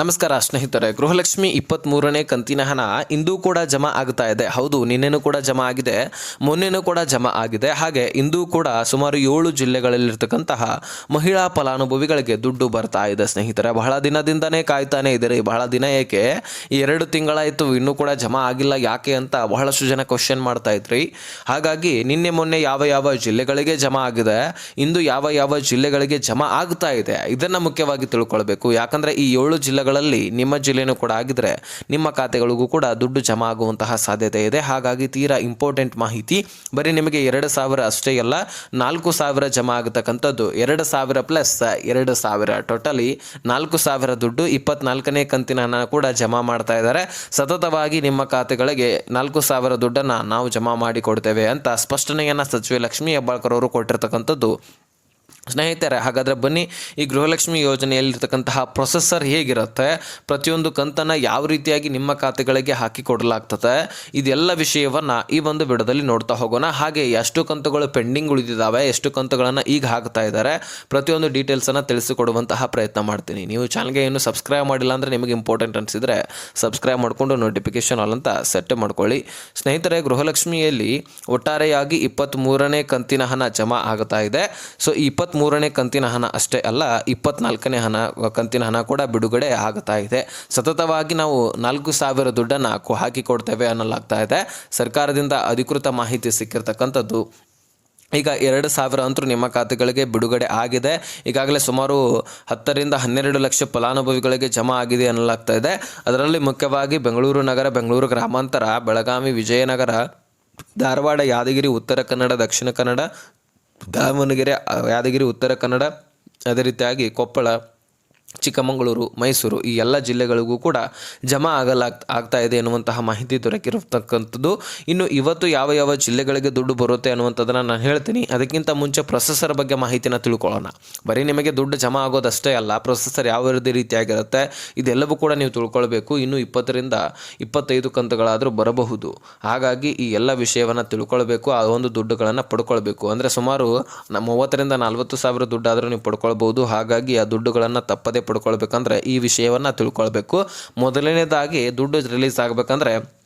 ನಮಸ್ಕಾರ ಸ್ನೇಹಿತರೆ, ಗೃಹಲಕ್ಷ್ಮಿ ಇಪ್ಪತ್ತ್ಮೂರನೇ ಕಂತಿನ ಹಣ ಇಂದೂ ಕೂಡ ಜಮಾ ಆಗ್ತಾ ಇದೆ. ಹೌದು, ನಿನ್ನೆನೂ ಕೂಡ ಜಮಾ ಆಗಿದೆ, ಮೊನ್ನೆನೂ ಕೂಡ ಜಮಾ ಆಗಿದೆ. ಹಾಗೆ ಇಂದೂ ಕೂಡ ಸುಮಾರು ಏಳು ಜಿಲ್ಲೆಗಳಲ್ಲಿರ್ತಕ್ಕಂತಹ ಮಹಿಳಾ ಫಲಾನುಭವಿಗಳಿಗೆ ದುಡ್ಡು ಬರ್ತಾ ಇದೆ ಸ್ನೇಹಿತರೆ. ಬಹಳ ದಿನದಿಂದನೇ ಕಾಯ್ತಾನೆ ಇದ್ದೀರಿ. ಬಹಳ ದಿನ ಏಕೆ? ಎರಡು ತಿಂಗಳಾಯಿತು, ಇನ್ನೂ ಕೂಡ ಜಮಾ ಆಗಿಲ್ಲ. ಯಾಕೆ ಅಂತ ಬಹಳಷ್ಟು ಜನ ಕ್ವಶನ್ ಮಾಡ್ತಾ ಇದ್ರಿ. ಹಾಗಾಗಿ ನಿನ್ನೆ ಮೊನ್ನೆ ಯಾವ ಯಾವ ಜಿಲ್ಲೆಗಳಿಗೆ ಜಮಾ ಆಗಿದೆ, ಇಂದು ಯಾವ ಯಾವ ಜಿಲ್ಲೆಗಳಿಗೆ ಜಮಾ ಆಗ್ತಾ ಇದೆ, ಇದನ್ನು ಮುಖ್ಯವಾಗಿ ತಿಳ್ಕೊಳ್ಬೇಕು. ಯಾಕಂದರೆ ಈ ಏಳು ಜಿಲ್ಲೆಗಳಲ್ಲಿ ನಿಮ್ಮ ಜಿಲ್ಲೆನೂ ಕೂಡ ಆಗಿದ್ರೆ ನಿಮ್ಮ ಖಾತೆಗಳಿಗೂ ಕೂಡ ದುಡ್ಡು ಜಮಾ ಆಗುವಂತಹ ಸಾಧ್ಯತೆ ಇದೆ. ಹಾಗಾಗಿ ತೀರಾ ಇಂಪಾರ್ಟೆಂಟ್ ಮಾಹಿತಿ. ಬರೀ ನಿಮಗೆ ಎರಡು ಸಾವಿರ ಅಷ್ಟೇ ಅಲ್ಲ ನಾಲ್ಕು ಸಾವಿರ ಜಮಾ ಆಗತಕ್ಕಂಥದ್ದು ಎರಡು ಸಾವಿರ ಪ್ಲಸ್ ಎರಡು ಸಾವಿರ. ಟೋಟಲಿ ನಾಲ್ಕು ಸಾವಿರ ದುಡ್ಡು ಇಪ್ಪತ್ನಾಲ್ಕನೇ ಕಂತಿನ ಕೂಡ ಜಮಾ ಮಾಡ್ತಾ ಇದ್ದಾರೆ. ಸತತವಾಗಿ ನಿಮ್ಮ ಖಾತೆಗಳಿಗೆ ನಾಲ್ಕು ಸಾವಿರ ದುಡ್ಡನ್ನು ನಾವು ಜಮಾ ಮಾಡಿ ಕೊಡ್ತೇವೆ ಅಂತ ಸ್ಪಷ್ಟನೆಯನ್ನು ಸಚಿವೆ ಲಕ್ಷ್ಮೀ ಹೆಬ್ಬಾಳ್ಕರ್ ಅವರು ಕೊಟ್ಟಿರ್ತಕ್ಕಂಥದ್ದು ಸ್ನೇಹಿತರೆ, ಹಾಗಾದರೆ ಬನ್ನಿ ಈ ಗೃಹಲಕ್ಷ್ಮಿ ಯೋಜನೆಯಲ್ಲಿರ್ತಕ್ಕಂತಹ ಪ್ರೊಸೆಸರ್ ಹೇಗಿರುತ್ತೆ? ಪ್ರತಿಯೊಂದು ಕಂತನ್ನು ಯಾವ ರೀತಿಯಾಗಿ ನಿಮ್ಮ ಖಾತೆಗಳಿಗೆ ಹಾಕಿ ಕೊಡಲಾಗ್ತದೆ? ಇದೆಲ್ಲ ವಿಷಯವನ್ನು ಈ ಒಂದು ಬಿಡದಲ್ಲಿ ನೋಡ್ತಾ ಹೋಗೋಣ. ಹಾಗೆ ಎಷ್ಟು ಕಂತುಗಳು ಪೆಂಡಿಂಗ್ ಉಳಿದಿದ್ದಾವೆ ಎಷ್ಟು ಕಂತುಗಳನ್ನು ಈಗ ಹಾಕ್ತಾ ಇದ್ದಾರೆ, ಪ್ರತಿಯೊಂದು ಡೀಟೇಲ್ಸನ್ನು ತಿಳಿಸಿಕೊಡುವಂತಹ ಪ್ರಯತ್ನ ಮಾಡ್ತೀನಿ. ನೀವು ಚಾನಲ್ಗೆ ಏನು ಸಬ್ಸ್ಕ್ರೈಬ್ ಮಾಡಿಲ್ಲ ಅಂದರೆ ನಿಮಗೆ ಇಂಪಾರ್ಟೆಂಟ್ ಅನಿಸಿದರೆ ಸಬ್ಸ್ಕ್ರೈಬ್ ಮಾಡಿಕೊಂಡು ನೋಟಿಫಿಕೇಶನ್ ಆಲ್ ಅಂತ ಸೆಟ್ ಮಾಡ್ಕೊಳ್ಳಿ. ಸ್ನೇಹಿತರೆ, ಗೃಹಲಕ್ಷ್ಮಿಯಲ್ಲಿ ಒಟ್ಟಾರೆಯಾಗಿ ಇಪ್ಪತ್ತ್ಮೂರನೇ ಕಂತಿನ ಹಣ ಜಮಾ ಆಗ್ತಾ ಇದೆ. ಸೊ ಈ ಇಪ್ಪತ್ತ್ಮೂರನೇ ಕಂತಿನ ಹಣ ಅಷ್ಟೇ ಅಲ್ಲ, ಇಪ್ಪತ್ನಾಲ್ಕನೇ ಹಣ, ಕಂತಿನ ಹಣ ಕೂಡ ಬಿಡುಗಡೆ ಆಗ್ತಾ ಇದೆ. ಸತತವಾಗಿ ನಾವು ನಾಲ್ಕು ಸಾವಿರ ದುಡ್ಡನ್ನು ಹಾಕು ಹಾಕಿ ಕೊಡ್ತೇವೆ ಅನ್ನಲಾಗ್ತಾ ಇದೆ. ಸರ್ಕಾರದಿಂದ ಅಧಿಕೃತ ಮಾಹಿತಿ ಸಿಕ್ಕಿರ್ತಕ್ಕಂಥದ್ದು ಈಗ ಎರಡು ಸಾವಿರ ಅಂತೂ ನಿಮ್ಮ ಖಾತೆಗಳಿಗೆ ಬಿಡುಗಡೆ ಆಗಿದೆ. ಈಗಾಗಲೇ ಸುಮಾರು ಹತ್ತರಿಂದ ಹನ್ನೆರಡು ಲಕ್ಷ ಫಲಾನುಭವಿಗಳಿಗೆ ಜಮಾ ಆಗಿದೆ ಅನ್ನಲಾಗ್ತಾ ಇದೆ. ಅದರಲ್ಲಿ ಮುಖ್ಯವಾಗಿ ಬೆಂಗಳೂರು ನಗರ, ಬೆಂಗಳೂರು ಗ್ರಾಮಾಂತರ, ಬೆಳಗಾವಿ, ವಿಜಯನಗರ, ಧಾರವಾಡ, ಯಾದಗಿರಿ, ಉತ್ತರ ಕನ್ನಡ, ದಕ್ಷಿಣ ಕನ್ನಡ ದಾವಣಗೆರೆ ಯಾದಗಿರಿ ಉತ್ತರ ಕನ್ನಡ ಅದೇ ರೀತಿಯಾಗಿ ಕೊಪ್ಪಳ ಚಿಕ್ಕಮಗಳೂರು, ಮೈಸೂರು ಈ ಎಲ್ಲ ಜಿಲ್ಲೆಗಳಿಗೂ ಕೂಡ ಜಮಾ ಆಗಲಾಗ್, ಆಗ್ತಾ ಇದೆ ಎನ್ನುವಂತಹ ಮಾಹಿತಿ ದೊರಕಿರತಕ್ಕಂಥದ್ದು. ಇನ್ನು ಇವತ್ತು ಯಾವ ಯಾವ ಜಿಲ್ಲೆಗಳಿಗೆ ದುಡ್ಡು ಬರುತ್ತೆ ಅನ್ನುವಂಥದ್ದನ್ನು ನಾನು ಹೇಳ್ತೀನಿ. ಅದಕ್ಕಿಂತ ಮುಂಚೆ ಪ್ರೊಸೆಸರ್ ಬಗ್ಗೆ ಮಾಹಿತಿನ ತಿಳ್ಕೊಳ್ಳೋಣ. ಬರೀ ನಿಮಗೆ ದುಡ್ಡು ಜಮಾ ಆಗೋದಷ್ಟೇ ಅಲ್ಲ, ಪ್ರೊಸೆಸರ್ ಯಾವ ರೀತಿಯಾಗಿರುತ್ತೆ ಇದೆಲ್ಲವೂ ಕೂಡ ನೀವು ತಿಳ್ಕೊಳ್ಬೇಕು. ಇನ್ನು ಇಪ್ಪತ್ತರಿಂದ ಇಪ್ಪತ್ತೈದು ಕಂತುಗಳಾದರೂ ಬರಬಹುದು. ಹಾಗಾಗಿ ಈ ಎಲ್ಲ ವಿಷಯವನ್ನು ತಿಳ್ಕೊಳ್ಬೇಕು, ಆ ಒಂದು ದುಡ್ಡುಗಳನ್ನು ಪಡ್ಕೊಳ್ಬೇಕು. ಅಂದರೆ ಸುಮಾರು ಮೂವತ್ತರಿಂದ ನಲ್ವತ್ತು ಸಾವಿರ ದುಡ್ಡಾದರೂ ನೀವು ಪಡ್ಕೊಳ್ಬೋದು. ಹಾಗಾಗಿ ಆ ದುಡ್ಡುಗಳನ್ನು ತಪ್ಪದೇ ಪಡ್ಕೊಳ್ಬೇಕಂದ್ರೆ ಈ ವಿಷಯವನ್ನು ತಿಳ್ಕೊಳ್ಬೇಕು. ಮೊದಲನೇದಾಗಿ ದುಡ್ಡು ರಿಲೀಸ್ ಆಗಬೇಕಂದ್ರೆ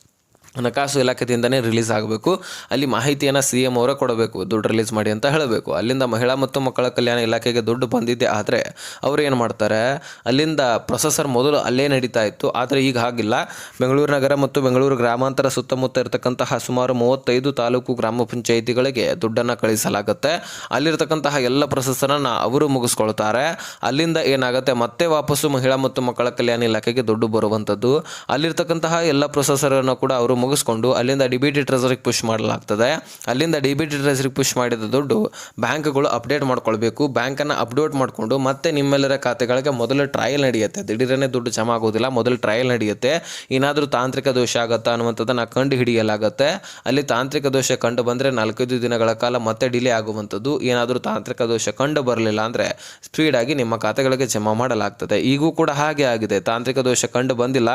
ಹಣಕಾಸು ಇಲಾಖೆಯಿಂದನೇ ರಿಲೀಸ್ ಆಗಬೇಕು. ಅಲ್ಲಿ ಮಾಹಿತಿಯನ್ನು ಸಿ ಎಂ ಅವರೇ ಕೊಡಬೇಕು, ದುಡ್ಡು ರಿಲೀಸ್ ಮಾಡಿ ಅಂತ ಹೇಳಬೇಕು. ಅಲ್ಲಿಂದ ಮಹಿಳಾ ಮತ್ತು ಮಕ್ಕಳ ಕಲ್ಯಾಣ ಇಲಾಖೆಗೆ ದುಡ್ಡು ಬಂದಿದ್ದೆ ಆದರೆ ಅವರು ಏನು ಮಾಡ್ತಾರೆ? ಅಲ್ಲಿಂದ ಪ್ರೊಸೆಸರ್ ಮೊದಲು ಅಲ್ಲೇ ನಡೀತಾ ಇತ್ತು, ಆದರೆ ಈಗ ಹಾಗಿಲ್ಲ. ಬೆಂಗಳೂರು ನಗರ ಮತ್ತು ಬೆಂಗಳೂರು ಗ್ರಾಮಾಂತರ ಸುತ್ತಮುತ್ತ ಇರತಕ್ಕಂತಹ ಸುಮಾರು ಮೂವತ್ತೈದು ತಾಲೂಕು ಗ್ರಾಮ ಪಂಚಾಯಿತಿಗಳಿಗೆ ದುಡ್ಡನ್ನು ಕಳಿಸಲಾಗುತ್ತೆ. ಅಲ್ಲಿರ್ತಕ್ಕಂತಹ ಎಲ್ಲ ಪ್ರೊಸೆಸರನ್ನು ಅವರು ಮುಗಿಸ್ಕೊಳ್ತಾರೆ. ಅಲ್ಲಿಂದ ಏನಾಗುತ್ತೆ? ಮತ್ತೆ ವಾಪಸ್ಸು ಮಹಿಳಾ ಮತ್ತು ಮಕ್ಕಳ ಕಲ್ಯಾಣ ಇಲಾಖೆಗೆ ದುಡ್ಡು ಬರುವಂಥದ್ದು ಅಲ್ಲಿರ್ತಕ್ಕಂತಹ ಎಲ್ಲ ಪ್ರೊಸೆಸರನ್ನು ಕೂಡ ಅವರು ಮುಗಿಸ್ಕೊಂಡು ಅಲ್ಲಿಂದ ಡಿ ಬಿ ಟಿ ಟ್ರೆಸರಿಗೆ ಪುಷ್ ಮಾಡಲಾಗ್ತದೆ. ಅಲ್ಲಿಂದ ಡಿ ಬಿ ಟಿ ಟ್ರೆಸರಿಗೆ ಪುಷ್ ಮಾಡಿದ ದುಡ್ಡು ಬ್ಯಾಂಕ್ಗಳು ಅಪ್ಡೇಟ್ ಮಾಡ್ಕೊಳ್ಬೇಕು. ಬ್ಯಾಂಕನ್ನು ಅಪ್ಡೇಟ್ ಮಾಡಿಕೊಂಡು ಮತ್ತೆ ನಿಮ್ಮೆಲ್ಲರ ಖಾತೆಗಳಿಗೆ ಮೊದಲು ಟ್ರಯಲ್ ನಡೆಯುತ್ತೆ. ದಿಢೀರನೇ ದುಡ್ಡು ಜಮಾ ಆಗೋದಿಲ್ಲ, ಮೊದಲು ಟ್ರಯಲ್ ನಡೆಯುತ್ತೆ. ಏನಾದರೂ ತಾಂತ್ರಿಕ ದೋಷ ಆಗುತ್ತಾ ಅನ್ನುವಂಥದ್ದನ್ನು ಕಂಡು ಹಿಡಿಯಲಾಗುತ್ತೆ. ಅಲ್ಲಿ ತಾಂತ್ರಿಕ ದೋಷ ಕಂಡು ಬಂದರೆ ನಾಲ್ಕೈದು ದಿನಗಳ ಕಾಲ ಮತ್ತೆ ಡಿಲೇ ಆಗುವಂಥದ್ದು. ಏನಾದರೂ ತಾಂತ್ರಿಕ ದೋಷ ಕಂಡು ಬರಲಿಲ್ಲ ಅಂದರೆ ಸ್ಪೀಡಾಗಿ ನಿಮ್ಮ ಖಾತೆಗಳಿಗೆ ಜಮಾ ಮಾಡಲಾಗ್ತದೆ. ಈಗೂ ಕೂಡ ಹಾಗೆ ಆಗಿದೆ. ತಾಂತ್ರಿಕ ದೋಷ ಕಂಡು ಬಂದಿಲ್ಲ.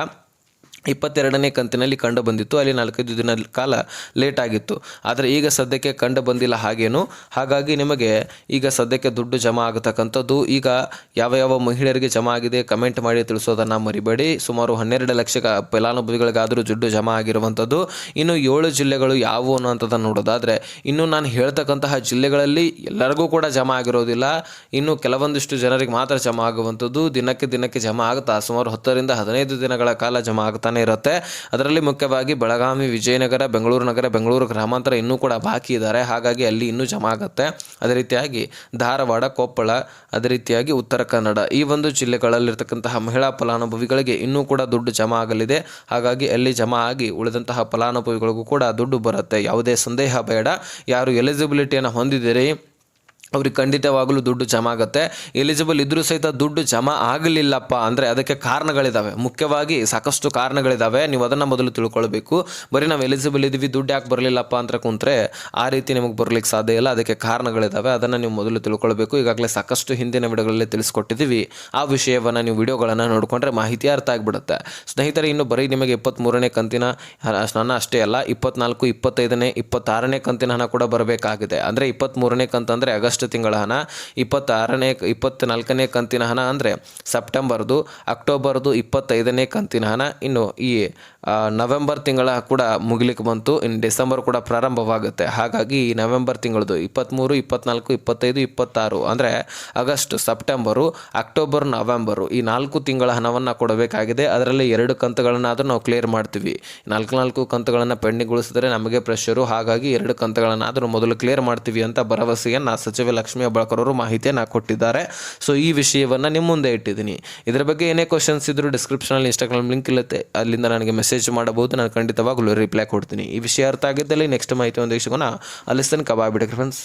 ಇಪ್ಪತ್ತೆರಡನೇ ಕಂತಿನಲ್ಲಿ ಕಂಡು ಬಂದಿತ್ತು. ಅಲ್ಲಿ ನಾಲ್ಕೈದು ದಿನ ಕಾಲ ಲೇಟ್ ಆಗಿತ್ತು. ಆದರೆ ಈಗ ಸದ್ಯಕ್ಕೆ ಕಂಡು ಬಂದಿಲ್ಲ ಹಾಗೇನು. ಹಾಗಾಗಿ ನಿಮಗೆ ಈಗ ಸದ್ಯಕ್ಕೆ ದುಡ್ಡು ಜಮಾ ಆಗತಕ್ಕಂಥದ್ದು ಈಗ ಯಾವ ಯಾವ ಮಹಿಳೆಯರಿಗೆ ಜಮಾ ಆಗಿದೆ ಕಮೆಂಟ್ ಮಾಡಿ ತಿಳಿಸೋದನ್ನು ಮರಿಬೇಡಿ. ಸುಮಾರು ಹನ್ನೆರಡು ಲಕ್ಷ ಫಲಾನುಭವಿಗಳಿಗಾದರೂ ದುಡ್ಡು ಜಮಾ ಆಗಿರುವಂಥದ್ದು. ಇನ್ನು ಏಳು ಜಿಲ್ಲೆಗಳು ಯಾವುವು ಅನ್ನೋಂಥದ್ದನ್ನು ನೋಡೋದಾದರೆ, ಇನ್ನು ನಾನು ಹೇಳ್ತಕ್ಕಂತಹ ಜಿಲ್ಲೆಗಳಲ್ಲಿ ಎಲ್ಲರಿಗೂ ಕೂಡ ಜಮಾ ಆಗಿರೋದಿಲ್ಲ. ಇನ್ನು ಕೆಲವೊಂದಿಷ್ಟು ಜನರಿಗೆ ಮಾತ್ರ ಜಮಾ ಆಗುವಂಥದ್ದು. ದಿನಕ್ಕೆ ದಿನಕ್ಕೆ ಜಮಾ ಆಗುತ್ತಾ, ಸುಮಾರು ಹತ್ತರಿಂದ ಹದಿನೈದು ದಿನಗಳ ಕಾಲ ಜಮಾ ಆಗ್ತಾನೆ ಇರುತ್ತೆ. ಅದರಲ್ಲಿ ಮುಖ್ಯವಾಗಿ ಬೆಳಗಾವಿ, ವಿಜಯನಗರ, ಬೆಂಗಳೂರು ನಗರ, ಬೆಂಗಳೂರು ಗ್ರಾಮಾಂತರ ಇನ್ನೂ ಕೂಡ ಬಾಕಿ ಇದ್ದಾರೆ ಹಾಗಾಗಿ ಅಲ್ಲಿ ಇನ್ನೂ ಜಮಾ ಆಗುತ್ತೆ. ಅದೇ ರೀತಿಯಾಗಿ ಧಾರವಾಡ, ಕೊಪ್ಪಳ, ಅದೇ ರೀತಿಯಾಗಿ ಉತ್ತರ ಕನ್ನಡ ಈ ಒಂದು ಜಿಲ್ಲೆಗಳಲ್ಲಿರ್ತಕ್ಕಂತಹ ಮಹಿಳಾ ಫಲಾನುಭವಿಗಳಿಗೆ ಇನ್ನೂ ಕೂಡ ದುಡ್ಡು ಜಮಾ ಆಗಲಿದೆ. ಹಾಗಾಗಿ ಅಲ್ಲಿ ಜಮಾ ಆಗಿ ಉಳಿದಂತಹ ಫಲಾನುಭವಿಗಳಿಗೂ ಕೂಡ ದುಡ್ಡು ಬರುತ್ತೆ. ಯಾವುದೇ ಸಂದೇಹ ಬೇಡ. ಯಾರು ಎಲಿಜಿಬಿಲಿಟಿಯನ್ನು ಹೊಂದಿದ್ದೀರಿ ಅವ್ರಿಗೆ ಖಂಡಿತವಾಗಲೂ ದುಡ್ಡು ಜಮಾ ಆಗುತ್ತೆ. ಎಲಿಜಿಬಲ್ ಇದ್ದರೂ ಸಹಿತ ದುಡ್ಡು ಜಮಾ ಆಗಲಿಲ್ಲಪ್ಪ ಅಂದರೆ ಅದಕ್ಕೆ ಕಾರಣಗಳಿದ್ದಾವೆ ಮುಖ್ಯವಾಗಿ ಸಾಕಷ್ಟು ಕಾರಣಗಳಿದ್ದಾವೆ ನೀವು ಅದನ್ನು ಮೊದಲು ತಿಳ್ಕೊಳ್ಬೇಕು. ಬರೀ ನಾವು ಎಲಿಜಿಬಲ್ ಇದ್ದೀವಿ, ದುಡ್ಡು ಯಾಕೆ ಬರಲಿಲ್ಲಪ್ಪ ಅಂತ ಕುಂತ್ರೆ ಆ ರೀತಿ ನಿಮಗೆ ಬರಲಿಕ್ಕೆ ಸಾಧ್ಯ ಇಲ್ಲ. ಅದಕ್ಕೆ ಕಾರಣಗಳಿದ್ದಾವೆ ಅದನ್ನು ನೀವು ಮೊದಲು ತಿಳ್ಕೊಳ್ಬೇಕು. ಈಗಾಗಲೇ ಸಾಕಷ್ಟು ಹಿಂದಿನ ವಿಡಿಯೋಗಳಲ್ಲಿ ತಿಳಿಸ್ಕೊಟ್ಟಿದ್ದೀವಿ. ಆ ವಿಷಯವನ್ನು ನೀವು ವಿಡಿಯೋಗಳನ್ನು ನೋಡಿಕೊಂಡ್ರೆ ಮಾಹಿತಿ ಅರ್ಥ ಆಗಿಬಿಡುತ್ತೆ. ಸ್ನೇಹಿತರೆ, ಇನ್ನು ಬರೀ ನಿಮಗೆ ಇಪ್ಪತ್ತ್ಮೂರನೇ ಕಂತಿನ ಹಣ ಅಷ್ಟೇ ಅಲ್ಲ, ಇಪ್ಪತ್ನಾಲ್ಕು, ಇಪ್ಪತ್ತೈದನೇ, ಇಪ್ಪತ್ತಾರನೇ ಕಂತಿನ ಹಣ ಕೂಡ ಬರಬೇಕಾಗಿದೆ. ಅಂದರೆ ಇಪ್ಪತ್ತ್ಮೂರನೇ ಕಂತಂದರೆ ಆಗಸ್ಟ್ ತಿಂಗಳ ಹಣ, ಇಪ್ಪತ್ತಾರನೇ ಇಪ್ಪತ್ತ್ನಾಲ್ಕನೇ ಕಂತಿನ ಹಣ ಅಂದರೆ ಸೆಪ್ಟೆಂಬರ್ದು, ಅಕ್ಟೋಬರ್ದು ಇಪ್ಪತ್ತೈದನೇ ಕಂತಿನ ಹಣ. ಇನ್ನು ಈ ನವೆಂಬರ್ ತಿಂಗಳ ಕೂಡ ಮುಗಿಲಿಕ್ಕೆ ಬಂತು. ಇನ್ನು ಡಿಸೆಂಬರ್ ಕೂಡ ಪ್ರಾರಂಭವಾಗುತ್ತೆ. ಹಾಗಾಗಿ ಈ ನವೆಂಬರ್ ತಿಂಗಳದು ಇಪ್ಪತ್ತ್ಮೂರು ಇಪ್ಪತ್ನಾಲ್ಕು, ಇಪ್ಪತ್ತೈದು, ಇಪ್ಪತ್ತಾರು ಅಂದರೆ ಆಗಸ್ಟ್, ಸೆಪ್ಟೆಂಬರು, ಅಕ್ಟೋಬರ್, ನವೆಂಬರು ಈ ನಾಲ್ಕು ತಿಂಗಳ ಹಣವನ್ನು ಕೊಡಬೇಕಾಗಿದೆ. ಅದರಲ್ಲಿ ಎರಡು ಕಂತುಗಳನ್ನಾದರೂ ನಾವು ಕ್ಲಿಯರ್ ಮಾಡ್ತೀವಿ. ನಾಲ್ಕು ನಾಲ್ಕು ಕಂತುಗಳನ್ನು ಪೆಂಡಿಂಗ್ಗೊಳಿಸಿದರೆ ನಮಗೆ ಪ್ರೆಷರು ಹಾಗಾಗಿ ಎರಡು ಕಂತುಗಳನ್ನಾದರೂ ಮೊದಲು ಕ್ಲಿಯರ್ ಮಾಡ್ತೀವಿ ಅಂತ ಭರವಸೆಯನ್ನು ಸಚಿವ ಲಕ್ಷ್ಮೀ ಅವರು ಮಾಹಿತಿಯನ್ನು ಕೊಟ್ಟಿದ್ದಾರೆ. ಸೊ ಈ ವಿಷಯವನ್ನು ನಿಮ್ಮ ಮುಂದೆ ಇಟ್ಟಿದ್ದೀನಿ. ಇದರ ಬಗ್ಗೆ ಏನೇ ಕ್ವಶನ್ಸ್ ಇದ್ದರೂ ಡಿಸ್ಕ್ರಿಪ್ಷನಲ್ಲಿ ಇನ್ಸ್ಟಾಗ್ರಾಮ್ ಲಿಂಕ್ ಇಲ್ಲತ್ತೆ, ಅಲ್ಲಿಂದ ನನಗೆ ಮೆಸೇಜ್ ಮಾಡಬಹುದು. ನಾನು ಖಂಡಿತವಾಗಲೂ ರಿಪ್ಲೈ ಕೊಡ್ತೀನಿ. ಈ ವಿಷಯ ಅರ್ಥ ಆಗಿದ್ದಲ್ಲಿ ನೆಕ್ಸ್ಟ್ ಮಾಹಿತಿ ಒಂದು ಇಷ್ಟು ಅಲ್ಲಿ ತನಕ ಬಾಯ್ ಬಿಡಿ ಫ್ರೆಂಡ್ಸ್